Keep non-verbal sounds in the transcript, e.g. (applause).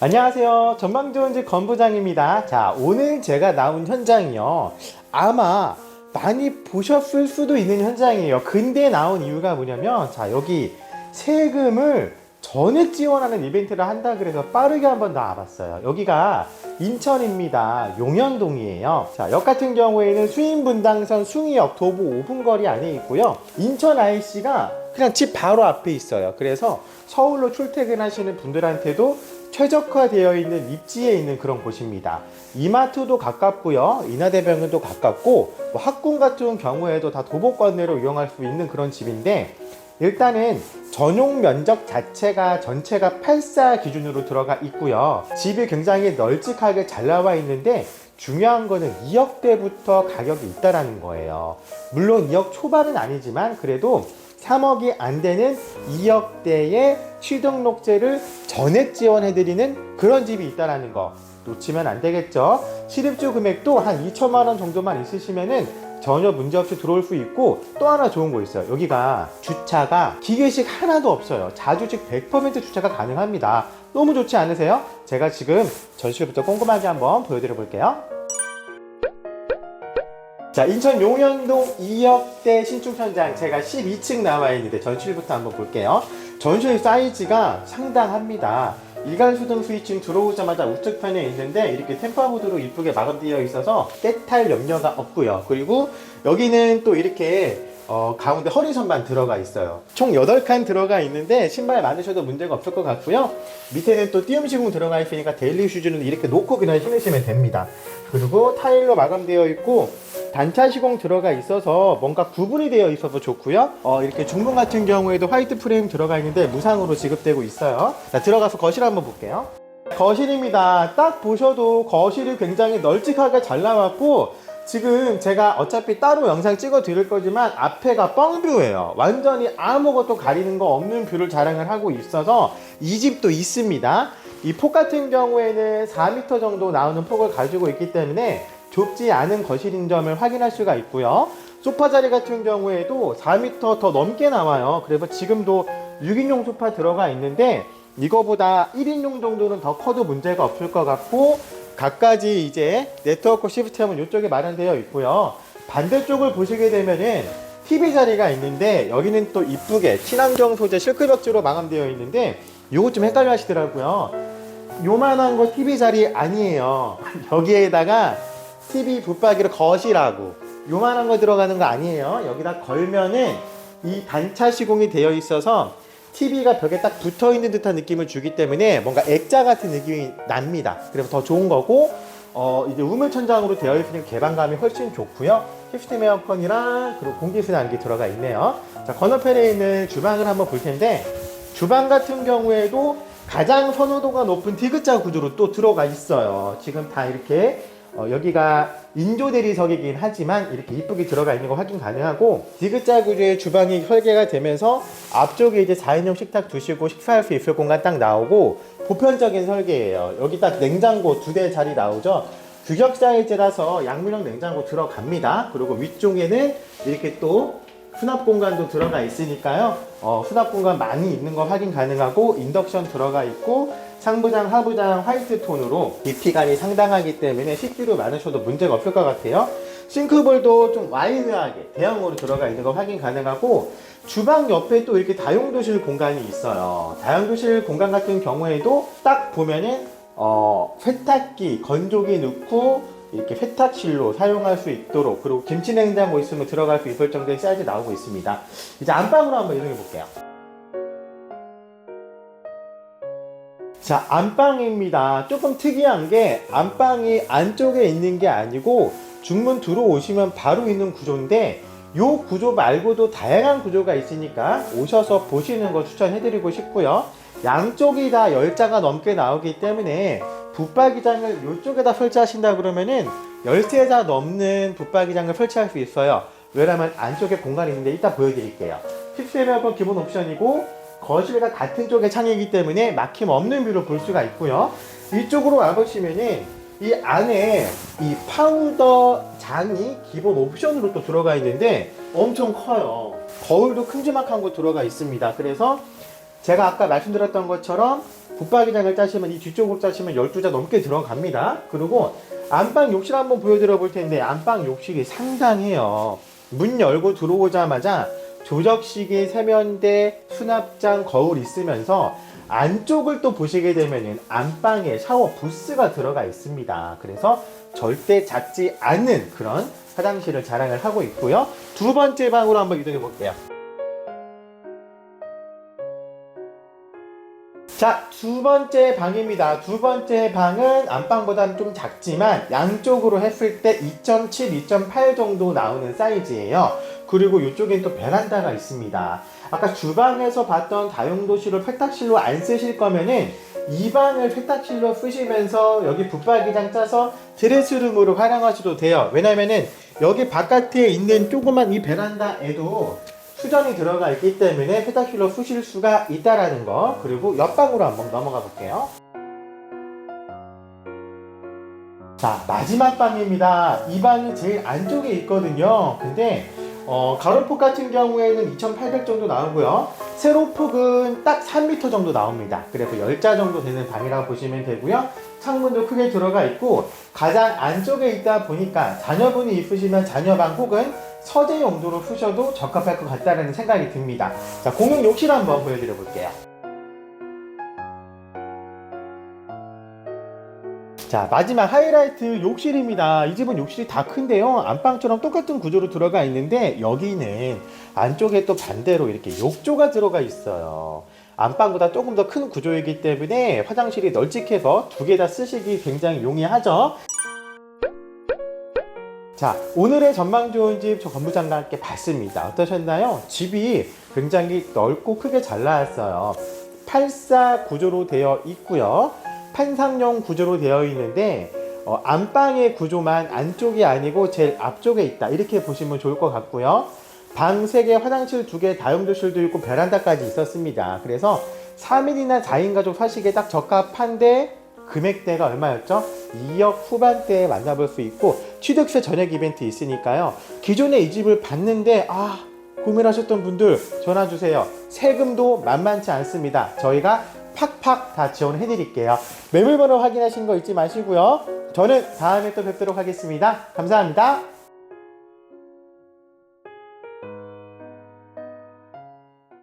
안녕하세요. 전망 좋은 집 건부장입니다. 자, 오늘 제가 나온 현장이요. 아마 많이 보셨을 수도 있는 현장이에요. 근데 나온 이유가 뭐냐면, 자, 여기 세금을 전액 지원하는 이벤트를 한다 그래서 빠르게 한번 나와봤어요. 여기가 인천입니다. 용현동이에요. 자, 역 같은 경우에는 수인분당선 숭이역 도보 5분 거리 안에 있고요. 인천 IC가 그냥 집 바로 앞에 있어요. 그래서 서울로 출퇴근하시는 분들한테도 최적화되어 있는 입지에 있는 그런 곳입니다. 이마트도 가깝고요. 인하대병원도 가깝고 뭐 학군 같은 경우에도 다 도보권내로 이용할 수 있는 그런 집인데 일단은 전용 면적 자체가 전체가 8사 기준으로 들어가 있고요. 집이 굉장히 널찍하게 잘 나와 있는데 중요한 거는 2억대부터 가격이 있다라는 거예요. 물론 2억 초반은 아니지만 그래도 3억이 안 되는 2억대의 취등록제를 전액 지원해드리는 그런 집이 있다라는 거 놓치면 안 되겠죠. 실입주 금액도 한 2천만 원 정도만 있으시면은 전혀 문제 없이 들어올 수 있고 또 하나 좋은 거 있어요. 여기가 주차가 기계식 하나도 없어요. 자주식 100% 주차가 가능합니다. 너무 좋지 않으세요? 제가 지금 전시회부터 꼼꼼하게 한번 보여드려 볼게요. 자, 인천 용현동 2역대 신축 현장 제가 12층 나와 있는데 전실부터 한번 볼게요. 전실 사이즈가 상당합니다. 일괄 수등 스위칭 들어오자마자 우측 편에 있는데 이렇게 템퍼보드로 이쁘게 마감되어 있어서 때탈 염려가 없고요. 그리고 여기는 또 이렇게 어, 가운데 허리선만 들어가 있어요. 총 8칸 들어가 있는데 신발 많으셔도 문제가 없을 것 같고요. 밑에는 또 띄움 시공 들어가 있으니까 데일리 슈즈는 이렇게 놓고 그냥 신으시면 됩니다. 그리고 타일로 마감되어 있고 단차 시공 들어가 있어서 뭔가 구분이 되어 있어서 좋고요. 어, 이렇게 중문 같은 경우에도 화이트 프레임 들어가 있는데 무상으로 지급되고 있어요. 자, 들어가서 거실 한번 볼게요. 거실입니다. 딱 보셔도 거실이 굉장히 널찍하게 잘 나왔고 지금 제가 어차피 따로 영상 찍어 드릴 거지만 앞에가 뻥뷰예요. 완전히 아무것도 가리는 거 없는 뷰를 자랑을 하고 있어서 이 집도 있습니다. 이 폭 같은 경우에는 4m 정도 나오는 폭을 가지고 있기 때문에 좁지 않은 거실인 점을 확인할 수가 있고요. 소파 자리 같은 경우에도 4m 더 넘게 나와요. 그래서 지금도 6인용 소파 들어가 있는데 이거보다 1인용 정도는 더 커도 문제가 없을 것 같고 각가지 이제 네트워크 시스템은 이쪽에 마련되어 있고요. 반대쪽을 보시게 되면은 TV 자리가 있는데 여기는 또 이쁘게 친환경 소재 실크 벽지로 마감되어 있는데 요거 좀 헷갈려 하시더라고요. 요만한 거 TV 자리 아니에요. (laughs) 여기에다가 TV 붙박이를 거시라고 요만한 거 들어가는 거 아니에요. 여기다 걸면은 이 단차 시공이 되어 있어서 TV가 벽에 딱 붙어 있는 듯한 느낌을 주기 때문에 뭔가 액자 같은 느낌이 납니다. 그래서 더 좋은 거고 어 이제 우물 천장으로 되어 있으니 개방감이 훨씬 좋고요. 시스템 에어컨이랑 그리고 공기 순환기 들어가 있네요. 자 건너편에 있는 주방을 한번 볼 텐데 주방 같은 경우에도 가장 선호도가 높은 디귿자 구조로 또 들어가 있어요. 지금 다 이렇게 어, 여기가 인조 대리석이긴 하지만 이렇게 이쁘게 들어가 있는 거 확인 가능하고 디귿자 구조의 주방이 설계가 되면서 앞쪽에 이제 4인용 식탁 두시고 식사할 수 있을 공간 딱 나오고 보편적인 설계예요. 여기 딱 냉장고 두 대 자리 나오죠. 규격 사이즈라서 양문형 냉장고 들어갑니다. 그리고 위쪽에는 이렇게 또 수납 공간도 들어가 있으니까요. 어, 수납 공간 많이 있는 거 확인 가능하고 인덕션 들어가 있고 상부장, 하부장 화이트 톤으로 깊이감이 상당하기 때문에 식기류 많으셔도 문제가 없을 것 같아요. 싱크볼도 좀 와이드하게 대형으로 들어가 있는 거 확인 가능하고 주방 옆에 또 이렇게 다용도실 공간이 있어요. 다용도실 공간 같은 경우에도 딱 보면은 어, 세탁기, 건조기 넣고 이렇게 세탁실로 사용할 수 있도록 그리고 김치 냉장고 있으면 들어갈 수 있을 정도의 사이즈 나오고 있습니다. 이제 안방으로 한번 이동해 볼게요. 자, 안방입니다. 조금 특이한 게 안방이 안쪽에 있는 게 아니고 중문 들어오시면 바로 있는 구조인데 요 구조 말고도 다양한 구조가 있으니까 오셔서 보시는 거 추천해드리고 싶고요. 양쪽이 다 열자가 넘게 나오기 때문에 붙박이장을 이쪽에다 설치하신다 그러면은 13자 넘는 붙박이장을 설치할 수 있어요. 왜냐면 안쪽에 공간이 있는데 이따 보여드릴게요. 픽스의 에어컨 기본 옵션이고 거실과 같은 쪽의 창이기 때문에 막힘 없는 뷰를 볼 수가 있고요. 이쪽으로 와보시면은 이 안에 이 파우더 장이 기본 옵션으로 또 들어가 있는데 엄청 커요. 거울도 큼지막한 거 들어가 있습니다. 그래서 제가 아까 말씀드렸던 것처럼 붙박이장을 짜시면 이 뒤쪽으로 짜시면 12자 넘게 들어갑니다. 그리고 안방 욕실 한번 보여드려 볼 텐데 안방 욕실이 상당해요. 문 열고 들어오자마자 조적식의 세면대, 수납장, 거울 있으면서 안쪽을 또 보시게 되면은 안방에 샤워 부스가 들어가 있습니다. 그래서 절대 작지 않은 그런 화장실을 자랑을 하고 있고요. 두 번째 방으로 한번 이동해 볼게요. 자, 두 번째 방입니다. 두 번째 방은 안방보다는 좀 작지만 양쪽으로 했을 때 2.7, 2.8 정도 나오는 사이즈예요. 그리고 이쪽엔 또 베란다가 있습니다. 아까 주방에서 봤던 다용도실을 세탁실로 안 쓰실 거면은 이 방을 세탁실로 쓰시면서 여기 붙박이장 짜서 드레스룸으로 활용하셔도 돼요. 왜냐면은 여기 바깥에 있는 조그만 이 베란다에도 수전이 들어가 있기 때문에 세탁실로 쓰실 수가 있다라는 거 그리고 옆방으로 한번 넘어가 볼게요 자 마지막 방입니다 이 방이 제일 안쪽에 있거든요 근데 어, 가로폭 같은 경우에는 2800 정도 나오고요 세로폭은 딱 3m 정도 나옵니다 그래서 10자 정도 되는 방이라고 보시면 되고요 창문도 크게 들어가 있고 가장 안쪽에 있다 보니까 자녀분이 있으시면 자녀방 혹은 서재 용도로 쓰셔도 적합할 것 같다는 생각이 듭니다. 자, 공용 욕실 한번 보여드려 볼게요. 자, 마지막 하이라이트 욕실입니다. 이 집은 욕실이 다 큰데요. 안방처럼 똑같은 구조로 들어가 있는데 여기는 안쪽에 또 반대로 이렇게 욕조가 들어가 있어요. 안방보다 조금 더 큰 구조이기 때문에 화장실이 널찍해서 두 개 다 쓰시기 굉장히 용이하죠. 자, 오늘의 전망 좋은 집 저 건부장과 함께 봤습니다. 어떠셨나요? 집이 굉장히 넓고 크게 잘 나왔어요. 84 구조로 되어 있고요. 판상용 구조로 되어 있는데 어, 안방의 구조만 안쪽이 아니고 제일 앞쪽에 있다. 이렇게 보시면 좋을 것 같고요. 방 3개, 화장실 2개, 다용도실도 있고 베란다까지 있었습니다. 그래서 3인이나 4인 가족 사시기에 딱 적합한데 금액대가 얼마였죠? 2억 후반대에 만나볼 수 있고 취득세 전액 이벤트 있으니까요. 기존에 이 집을 봤는데 아 고민하셨던 분들 전화 주세요. 세금도 만만치 않습니다. 저희가 팍팍 다 지원해 드릴게요. 매물번호 확인하신 거 잊지 마시고요. 저는 다음에 또 뵙도록 하겠습니다. 감사합니다.